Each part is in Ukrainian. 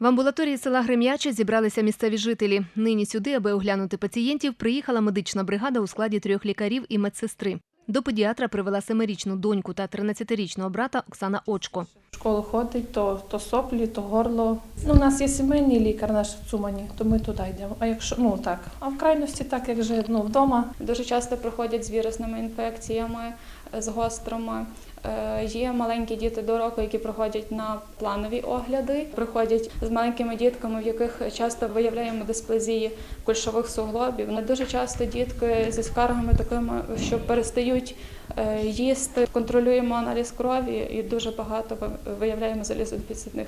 В амбулаторії села Грем'яче зібралися місцеві жителі. Нині сюди, аби оглянути пацієнтів, приїхала медична бригада у складі трьох лікарів і медсестри. До педіатра привела семирічну доньку та 13-річного брата Оксана Очко. В школу ходить, то, то соплі, то горло. Ну, у нас є сімейний лікар наш в Цумані, то ми туди йдемо. А якщо ну так, а в крайності, так як же ну, вдома, Дуже часто приходять з вірусними інфекціями, з гострими. Е, Є маленькі діти до року, які приходять на планові огляди. Приходять з маленькими дітками, в яких часто виявляємо дисплазії кульшових суглобів. Ну, Дуже часто дітки зі скаргами такими, що перестають е, їсти. Контролюємо аналіз крові і дуже багато ви- виявляємо залізодефіцитних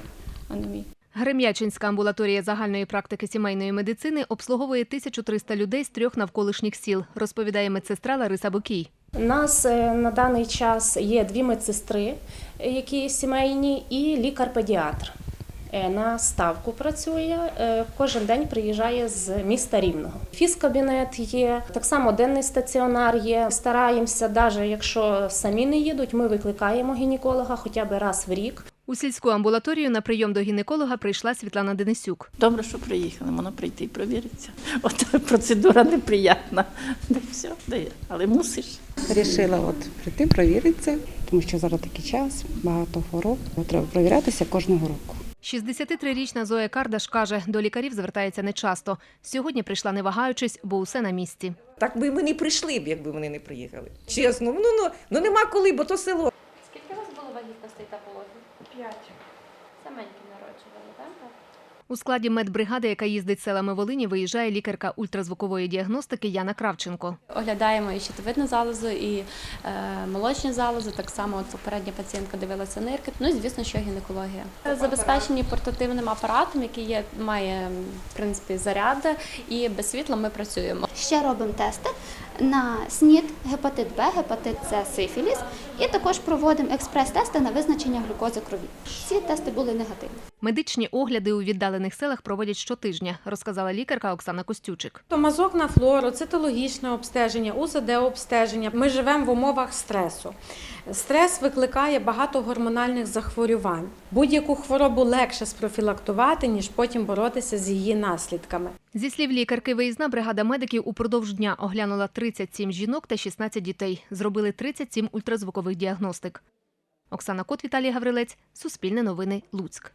анемій. Грем'ячинська амбулаторія загальної практики сімейної медицини обслуговує 1300 людей з трьох навколишніх сіл, розповідає медсестра Лариса Бокій. У нас е, на даний час є дві медсестри, які сімейні, і лікар-педіатр. Е, На ставку працює, е, кожен день приїжджає з міста Рівного. Фізкабінет є, так само денний стаціонар є. Стараємося, навіть якщо самі не їдуть, ми викликаємо гінеколога хоча б раз в рік. У сільську амбулаторію на прийом до гінеколога прийшла Світлана Денисюк. Добре, що приїхали, можна прийти і провіритися. От процедура неприятна. Да все, але мусиш. Рішила от прийти, провіритися, тому що зараз такий час, багато хвороб. Треба провірятися кожного року. 63-річна Зоя Кардаш каже, до лікарів звертається нечасто. Сьогодні прийшла не вагаючись, бо усе на місці. Так би ми не прийшли б, якби вони не приїхали. Чесно, ну, ну, ну нема коли, бо то село. Народжували, так? У складі медбригади, яка їздить селами Волині, виїжджає лікарка ультразвукової діагностики Яна Кравченко. Оглядаємо і щитовидну залозу, і е, молочні залози. Так само от попередня пацієнтка дивилася нирки. Ну і звісно, що гінекологія. Забезпечені портативним апаратом, який є, має в принципі заряд, і без світла ми працюємо. Ще робимо тести на СНІД, гепатит Б, гепатит С, сифіліс, і також проводимо експрес-тести на визначення глюкози крові. Всі тести були негативні. Медичні огляди у віддалених селах проводять щотижня, розказала лікарка Оксана Костючик. То мазок на флору, цитологічне обстеження, УЗД-обстеження. Ми живемо в умовах стресу. Стрес викликає багато гормональних захворювань. Будь-яку хворобу легше спрофілактувати, ніж потім боротися з її наслідками. Зі слів лікарки, виїзна бригада медиків упродовж дня оглянула 37 жінок та 16 дітей. Зробили 37 ультразвукових діагностик. Оксана Кот, Віталій Гаврилець, Суспільне новини, Луцьк.